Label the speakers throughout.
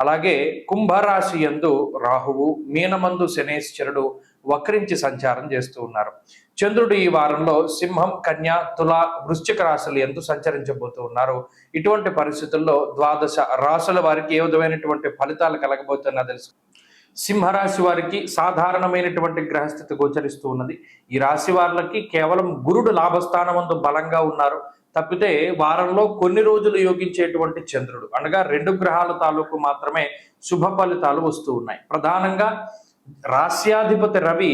Speaker 1: అలాగే కుంభరాశి యందు రాహువు మీనమందు శనేశ్వరుడు వక్రించి సంచారం చేస్తూ ఉన్నారు. చంద్రుడు ఈ వారంలో సింహం కన్య తుల వృశ్చిక రాశులు ఎందు సంచరించబోతూ ఉన్నారు. ఇటువంటి పరిస్థితుల్లో ద్వాదశ రాశుల వారికి ఏ విధమైనటువంటి ఫలితాలు కలగబోతున్నా తెలుసు. సింహరాశి వారికి సాధారణమైనటువంటి గ్రహస్థితి గోచరిస్తూ ఉన్నది. ఈ రాశి వారికి కేవలం గురుడు లాభస్థానం బలంగా ఉన్నారు. తప్పితే వారంలో కొన్ని రోజులు యోగించేటువంటి చంద్రుడు. అనగా రెండు గ్రహాల తాలూకు మాత్రమే శుభ ఫలితాలు వస్తూ ఉన్నాయి. ప్రధానంగా రాస్యాధిపతి రవి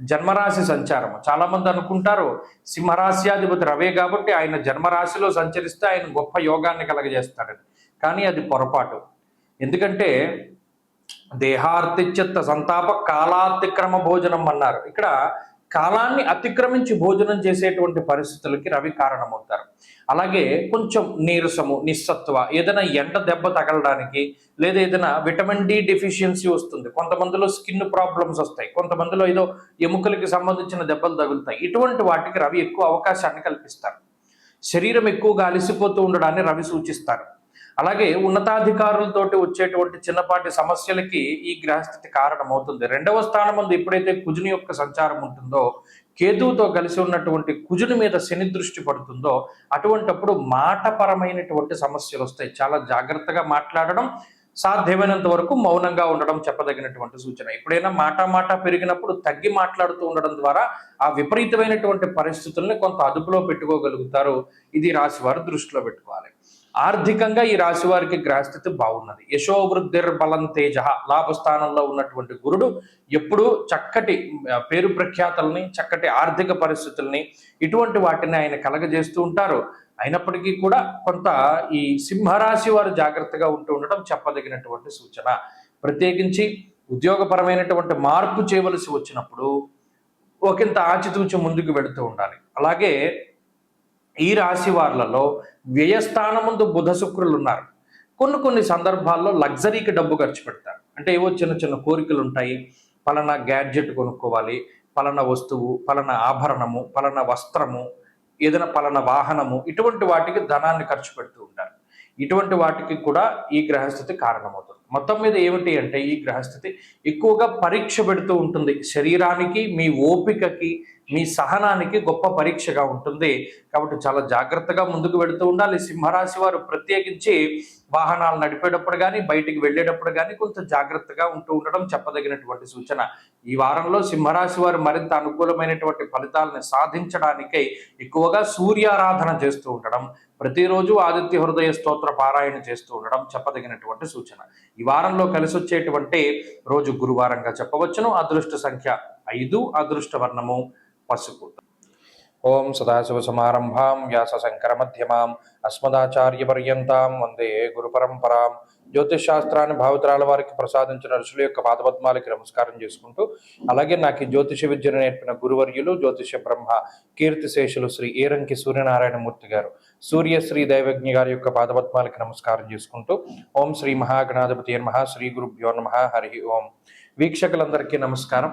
Speaker 1: జన్మరాశి సంచారం చాలా మంది అనుకుంటారు సింహరాశ్యాధిపతి రవే కాబట్టి ఆయన జన్మరాశిలో సంచరిస్తే ఆయన గొప్ప యోగాన్ని కలగజేస్తాడని. కానీ అది పొరపాటు. ఎందుకంటే దేహార్తిచిత్త సంతాప కాలాతిక్రమ భోజనం అన్నారు. ఇక్కడ కాలాన్ని అతిక్రమించి భోజనం చేసేటువంటి పరిస్థితులకి రవి కారణమవుతారు. అలాగే కొంచెం నీరసము నిస్సత్వ ఏదైనా ఎండ దెబ్బ తగలడానికి లేదా ఏదైనా విటమిన్ డి డెఫిషియన్సీ వస్తుంది. కొంతమందిలో స్కిన్ ప్రాబ్లమ్స్ వస్తాయి. కొంతమందిలో ఏదో ఎముకలకి సంబంధించిన దెబ్బలు తగులుతాయి. ఇటువంటి వాటికి రవి ఎక్కువ అవకాశాన్ని కల్పిస్తారు. శరీరం ఎక్కువగా అలసిపోతూ ఉండడాన్ని రవి సూచిస్తారు. అలాగే ఉన్నతాధికారులతోటి వచ్చేటువంటి చిన్నపాటి సమస్యలకి ఈ గ్రహస్థితి కారణమవుతుంది. రెండవ స్థానం ముందు ఎప్పుడైతే కుజుని యొక్క సంచారం ఉంటుందో కేతువుతో కలిసి ఉన్నటువంటి కుజుని మీద శని దృష్టి పడుతుందో అటువంటప్పుడు మాటపరమైనటువంటి సమస్యలు వస్తాయి. చాలా జాగ్రత్తగా మాట్లాడడం సాధ్యమైనంత వరకు మౌనంగా ఉండడం చెప్పదగినటువంటి సూచన. ఎప్పుడైనా మాట మాట పెరిగినప్పుడు తగ్గి మాట్లాడుతూ ఉండడం ద్వారా ఆ విపరీతమైనటువంటి పరిస్థితుల్ని కొంత అదుపులో పెట్టుకోగలుగుతారు. ఇది రాశి వారు దృష్టిలో పెట్టుకోవాలి. ఆర్థికంగా ఈ రాశి వారికి గ్రహస్థితి బాగున్నది. యశోవృద్ధిర్ బలం తేజ. లాభస్థానంలో ఉన్నటువంటి గురుడు ఎప్పుడూ చక్కటి పేరు ప్రఖ్యాతల్ని చక్కటి ఆర్థిక పరిస్థితుల్ని ఇటువంటి వాటిని ఆయన కలగజేస్తూ ఉంటారు. అయినప్పటికీ కూడా కొంత ఈ సింహరాశి వారు జాగ్రత్తగా ఉంటూ ఉండటం చెప్పదగినటువంటి సూచన. ప్రత్యేకించి ఉద్యోగపరమైనటువంటి మార్పు చేయవలసి వచ్చినప్పుడు ఒకంత ఆచితూచి ముందుకు వెళుతూ ఉండాలి. అలాగే ఈ రాశి వార్లలో వ్యయస్థానముందు బుధ శుక్రులు ఉన్నారు కొన్ని కొన్ని సందర్భాల్లో లగ్జరీకి డబ్బు ఖర్చు పెడతారు. అంటే ఏవో చిన్న చిన్న కోరికలు ఉంటాయి పలానా గ్యాడ్జెట్ కొనుక్కోవాలి పలానా వస్తువు పలానా ఆభరణము పలానా వస్త్రము ఏదైనా పలానా వాహనము ఇటువంటి వాటికి ధనాన్ని ఖర్చు పెడుతూ ఉంటారు. ఇటువంటి వాటికి కూడా ఈ గ్రహస్థితి కారణమవుతుంది. మొత్తం మీద ఏమిటి అంటే ఈ గ్రహస్థితి ఎక్కువగా పరీక్ష పెడుతూ ఉంటుంది. శరీరానికి మీ ఓపికకి మీ సహనానికి గొప్ప పరీక్షగా ఉంటుంది. కాబట్టి చాలా జాగ్రత్తగా ముందుకు వెళుతూ ఉండాలి. సింహరాశి వారు ప్రత్యేకించి వాహనాలు నడిపేటప్పుడు కానీ బయటికి వెళ్ళేటప్పుడు కానీ కొంచెం జాగ్రత్తగా ఉంటూ ఉండడం చెప్పదగినటువంటి సూచన. ఈ వారంలో సింహరాశి వారు మరింత అనుకూలమైనటువంటి ఫలితాలను సాధించడానికై ఎక్కువగా సూర్యారాధన చేస్తూ ఉండడం ప్రతిరోజు ఆదిత్య హృదయ స్తోత్ర పారాయణ చేస్తూ ఉండడం చెప్పదగినటువంటి సూచన. ఈ వారంలో కలిసి వచ్చేటువంటి రోజు గురువారంగా చెప్పవచ్చును. అదృష్ట సంఖ్య ఐదు అదృష్ట వర్ణము పసుపు. ఓం మధ్యమాం వ్యాసశంకరమధ్యమాం అస్మదాచార్యపర్యంతాం వందే గురుపరంపరాం జ్యోతిష్ శాస్త్రాన్ని భావితరాల వారికి ప్రసాదించిన ఋషుల యొక్క పాదపద్మాలకి నమస్కారం చేసుకుంటూ అలాగే నాకు ఈ జ్యోతిష విద్యను నేర్పిన గురువర్యులు జ్యోతిష బ్రహ్మ కీర్తిశేషులు శ్రీ ఏరంకి సూర్యనారాయణమూర్తి గారు. సూర్యశ్రీ దైవజ్ఞ గారి యొక్క పాదపద్మాలకి నమస్కారం చేసుకుంటూ ఓం శ్రీ మహాగణాధిపతి నమ శ్రీ గురుభ్యో నమ హరి ఓం. వీక్షకులందరికీ నమస్కారం.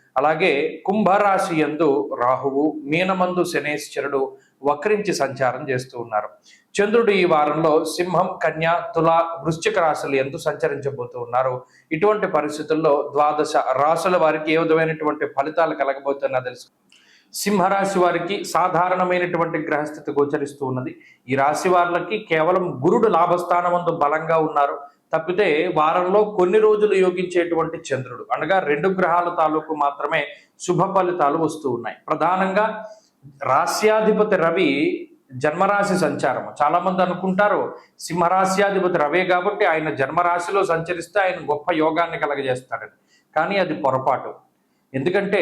Speaker 1: అలాగే కుంభరాశి యందు రాహువు మీనమందు శనేశ్వరుడు వక్రించి సంచారం చేస్తూ ఉన్నారు. చంద్రుడు ఈ వారంలో సింహం కన్య తుల వృశ్చిక రాశులు ఎందు సంచరించబోతూ ఉన్నారు. ఇటువంటి పరిస్థితుల్లో ద్వాదశ రాశుల వారికి ఏ విధమైనటువంటి ఫలితాలు కలగబోతున్నా తెలుసు. సింహరాశి వారికి సాధారణమైనటువంటి గ్రహస్థితి గోచరిస్తూ ఉన్నది. ఈ రాశి వారికి కేవలం గురుడు లాభస్థానమందు బలంగా ఉన్నారు. తప్పితే వారంలో కొన్ని రోజులు యోగించేటువంటి చంద్రుడు. అనగా రెండు గ్రహాల తాలూకు మాత్రమే శుభ ఫలితాలు వస్తూ ఉన్నాయి. ప్రధానంగా రాస్యాధిపతి రవి జన్మరాశి సంచారం చాలా మంది అనుకుంటారు సింహరాశ్యాధిపతి రవే కాబట్టి ఆయన జన్మరాశిలో సంచరిస్తే ఆయన గొప్ప యోగాన్ని కలగజేస్తాడని. కానీ అది పొరపాటు. ఎందుకంటే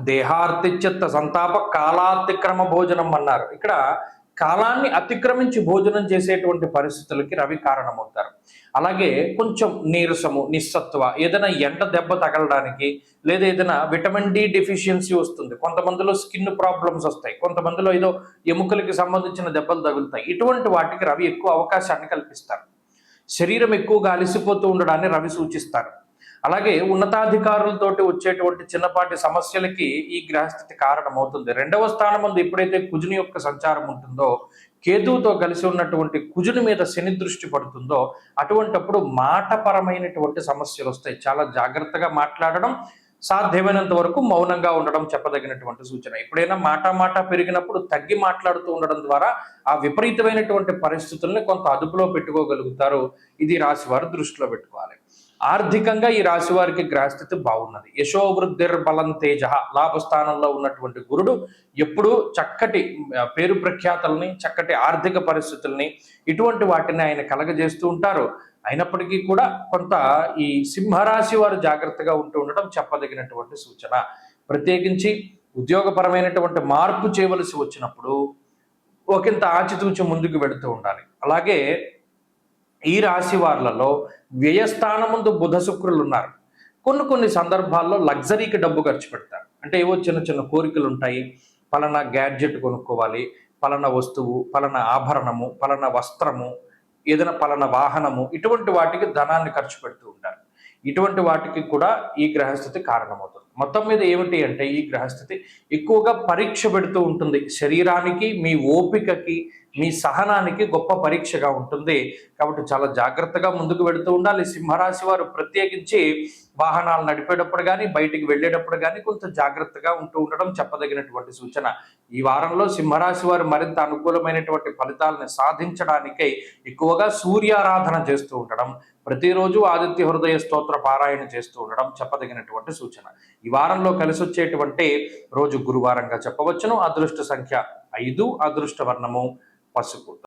Speaker 1: దేహార్తిచిత్త సంతాప కాలాతిక్రమ భోజనం అన్నారు. ఇక్కడ కాలాన్ని అతిక్రమించి భోజనం చేసేటువంటి పరిస్థితులకి రవి కారణమవుతారు. అలాగే కొంచెం నీరసము నిస్సత్వ ఏదైనా ఎండ దెబ్బ తగలడానికి లేదా ఏదైనా విటమిన్ డి డెఫిషియన్సీ వస్తుంది. కొంతమందిలో స్కిన్ ప్రాబ్లమ్స్ వస్తాయి. కొంతమందిలో ఏదో ఎముకలకి సంబంధించిన దెబ్బలు తగులుతాయి. ఇటువంటి వాటికి రవి ఎక్కువ అవకాశాన్ని కల్పిస్తారు. శరీరం ఎక్కువగా అలసిపోతూ ఉండడాన్ని రవి సూచిస్తారు. అలాగే ఉన్నతాధికారులతోటి వచ్చేటువంటి చిన్నపాటి సమస్యలకి ఈ గ్రహస్థితి కారణమవుతుంది. రెండవ స్థానం ముందు ఎప్పుడైతే కుజుని యొక్క సంచారం ఉంటుందో కేతువుతో కలిసి ఉన్నటువంటి కుజుని మీద శని దృష్టి పడుతుందో అటువంటప్పుడు మాటపరమైనటువంటి సమస్యలు వస్తాయి. చాలా జాగ్రత్తగా మాట్లాడడం సాధ్యమైనంత వరకు మౌనంగా ఉండడం చెప్పదగినటువంటి సూచన. ఎప్పుడైనా మాట మాట పెరిగినప్పుడు తగ్గి మాట్లాడుతూ ఉండడం ద్వారా ఆ విపరీతమైనటువంటి పరిస్థితుల్ని కొంత అదుపులో పెట్టుకోగలుగుతారు. ఇది రాశి వారు దృష్టిలో పెట్టుకోవాలి. ఆర్థికంగా ఈ రాశి వారికి గ్రహస్థితి బాగున్నది. యశోవృద్ధిర్ బలం తేజ. లాభస్థానంలో ఉన్నటువంటి గురుడు ఎప్పుడూ చక్కటి పేరు ప్రఖ్యాతల్ని చక్కటి ఆర్థిక పరిస్థితుల్ని ఇటువంటి వాటిని ఆయన కలగజేస్తూ ఉంటారు. అయినప్పటికీ కూడా కొంత ఈ సింహరాశి వారు జాగ్రత్తగా ఉంటూ ఉండటం చెప్పదగినటువంటి సూచన. ప్రత్యేకించి ఉద్యోగపరమైనటువంటి మార్పు చేయవలసి వచ్చినప్పుడు ఒకంత ఆచితూచి ముందుకు వెళుతూ ఉండాలి. అలాగే ఈ రాశి వార్లలో వ్యయస్థానముందు బుధ శుక్రులు ఉన్నారు కొన్ని కొన్ని సందర్భాల్లో లగ్జరీకి డబ్బు ఖర్చు పెడతారు. అంటే ఏవో చిన్న చిన్న కోరికలు ఉంటాయి పలానా గ్యాడ్జెట్ కొనుక్కోవాలి పలానా వస్తువు పలానా ఆభరణము పలానా వస్త్రము ఏదైనా పలానా వాహనము ఇటువంటి వాటికి ధనాన్ని ఖర్చు పెడుతూ ఉంటారు. ఇటువంటి వాటికి కూడా ఈ గ్రహస్థితి కారణమవుతుంది. మొత్తం మీద ఏమిటి అంటే ఈ గ్రహస్థితి ఎక్కువగా పరీక్ష పెడుతూ ఉంటుంది. శరీరానికి మీ ఓపికకి మీ సహనానికి గొప్ప పరీక్షగా ఉంటుంది. కాబట్టి చాలా జాగ్రత్తగా ముందుకు వెళుతూ ఉండాలి. సింహరాశి వారు ప్రత్యేకించి వాహనాలు నడిపేటప్పుడు కానీ బయటికి వెళ్ళేటప్పుడు కానీ కొంచెం జాగ్రత్తగా ఉంటూ ఉండడం చెప్పదగినటువంటి సూచన. ఈ వారంలో సింహరాశి వారు మరింత అనుకూలమైనటువంటి ఫలితాలను సాధించడానికై ఎక్కువగా సూర్యారాధన చేస్తూ ఉండడం ప్రతిరోజు ఆదిత్య హృదయ స్తోత్ర పారాయణ చేస్తూ ఉండడం చెప్పదగినటువంటి సూచన. ఈ వారంలో కలిసి వచ్చేటువంటి రోజు గురువారంగా చెప్పవచ్చును. అదృష్ట సంఖ్య ఐదు అదృష్ట వర్ణము పసుపు.